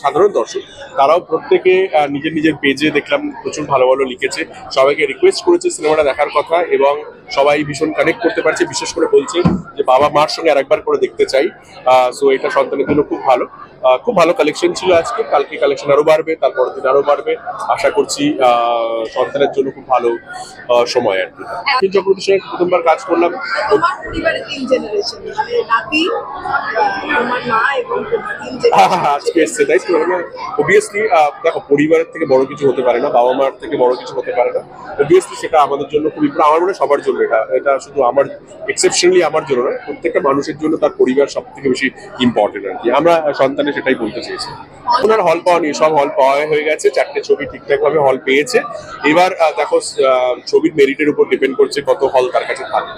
সাধারণ দর্শক, তারাও প্রত্যেকে নিজের নিজের পেজে দেখলাম প্রচুর ভালো ভালো লিখেছে। সবাইকে রিকোয়েস্ট করেছে সিনেমাটা দেখার কথা এবং সবাই ভীষণ কানেক্ট করতে পারছে বিশেষ করে বলছে যে বাবা মার সঙ্গে আরেকবার করে দেখতে চাই। সো এটা সন্তানের জন্য খুব ভালো। খুব ভালো কালেকশন ছিল আজকে। কালকে কালেকশন আরও বাড়বে তারপর দিন আরও বাড়বে। আশা করছি সন্তানের জন্য খুব ভালো সময় আর কি। অখিল চক্রবর্তীর সঙ্গে প্রথমবার কাজ করলাম। মানে নাতি আহ, তোমার মা এবং তোমার তিন আজকে এসছে তাই তো? অবভিয়াসলি দেখো পরিবারের থেকে বড় কিছু হতে পারে না বাবা মার থেকে বড় কিছু হতে পারে না। অবভিয়াসলি সেটা আমাদের জন্য খুবই আমার মনে হয় সবার জন্য এটা এটা শুধু আমার এক্সেপশনালি আমার জন্য না প্রত্যেকটা মানুষের জন্য তার পরিবার সব থেকে বেশি ইম্পর্টেন্ট আর কি। আমরা সন্তানে সেটাই বলতে চেয়েছি ওনার হল পাওয়া নিয়ে সব হল পাওয়া হয়ে গেছে, চারটে ছবি ঠিকঠাক ভাবে হল পেয়েছে। এবার দেখো ছবির মেরিটের উপর ডিপেন্ড করছে কত হল তার কাছে থাকে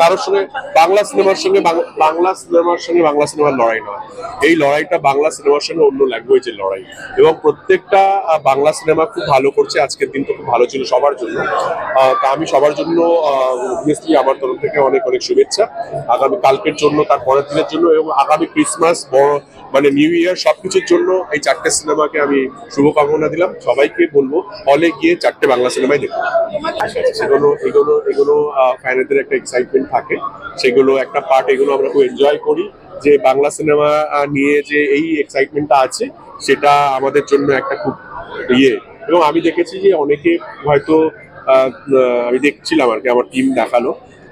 কারোর সঙ্গে বাংলা সিনেমার সঙ্গে বাংলা সিনেমার সঙ্গে বাংলা সিনেমার লড়াই নয়। এই লড়াইটা বাংলা সিনেমার সঙ্গে অন্য ল্যাঙ্গুয়েজের লড়াই। এবং প্রত্যেকটা বাংলা সিনেমা খুব ভালো করছে। আজকের দিন তো খুব ভালো ছিল সবার জন্য। তা আমি সবার জন্য অবভিয়াসলি আমার তরফ থেকে অনেক অনেক শুভেচ্ছা। আগামী কালকের জন্য, তার পরের দিনের জন্য এবং আগামী ক্রিসমাস বড় মানে নিউ ইয়ার সবকিছুর জন্য এই চারটে সিনেমাকে আমি শুভকামনা দিলাম। সবাইকে বলব হলে গিয়ে চারটে বাংলা সিনেমায় দেখুন। সেগুলো, এগুলো এগুলো ফ্যানেদের একটা এক্সাইটমেন্ট থাকে। সেগুলো একটা পার্ট এগুলো আমরা খুব এনজয় করি। যে বাংলা সিনেমা নিয়ে যে এই এক্সাইটমেন্টটা আছে, সেটা আমাদের জন্য একটা খুব ইয়ে। এবং আমি দেখেছি যে অনেকে হয়তো আমি দেখছিলাম আর কি, আমার টিম দেখাল।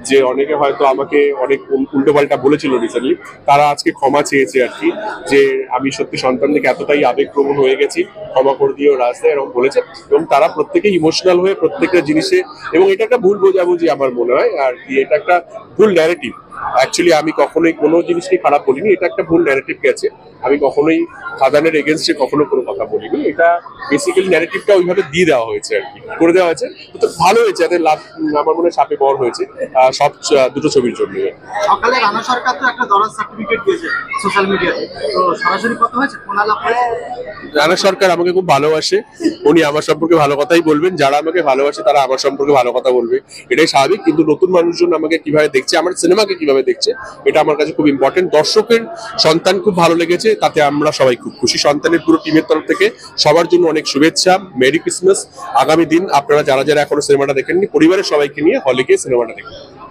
যে অনেকে হয়তো আমাকে অনেক উল্টোপাল্টা বলেছিল রিসেন্টলি তারা আজকে ক্ষমা চেয়েছে আর কি, যে আমি সত্যি সন্তান থেকে এতটাই আবেগপ্রবণ হয়ে গেছি, ক্ষমা করে দিয়েও রাস্তায় এরকম বলেছে। এবং তারা প্রত্যেকে ইমোশনাল হয়ে প্রত্যেকটা জিনিসে, এবং এটা একটা ভুল বোঝাবুঝি আমার মনে হয়, আর কি, এটা একটা ভুল ন্যারেটিভ অ্যাকচুয়ালি আমি কখনোই কোনো জিনিসকে খারাপ বলিনি। এটা একটা ভুল ন্যারেটিভ গেছে আমি কখনোই খাদানের এগেনস্টে কখনো কোনো কথা বলিনি। এটা বেসিক্যালি ন্যারেটিভটা ওইভাবে দিয়ে দেওয়া হয়েছে আর কি। করে দেওয়া হয়েছে। তো ভালো হয়েছে। এদের লাভ আমার মনে সাপে বর হয়েছে। সব দুটো ছবির জন্য। সকালে রানা সরকার তো একটা দরাজ সার্টিফিকেট দিয়েছে সোশ্যাল মিডিয়াতে তো। সরাসরি কথা হয়েছে? ফোন আলাপ হয়েছে? রানা সরকার আমাকে খুব ভালোবাসে। উনি আমার সম্পর্কে ভালো কথাই বলবেন। যারা আমাকে ভালোবাসে তারা আমার সম্পর্কে ভালো কথা বলবে। এটাই স্বাভাবিক। কিন্তু নতুন মানুষজন আমাকে কীভাবে দেখছে আমার সিনেমাকে কীভাবে দেখছে। এটা আমার কাছে খুব ইম্পর্টেন্ট দর্শকের সন্তান খুব ভালো লেগেছে, তাতে আমরা সবাই খুব খুশি। সন্তানের পুরো টিমের তরফ থেকে সবার জন্য অনেক শুভেচ্ছা। Merry Christmas. আগামী দিন আপনারা যারা যারা এখনও সিনেমাটা দেখেননি, পরিবারের সবাইকে নিয়ে হলে গিয়ে সিনেমাটা দেখুন।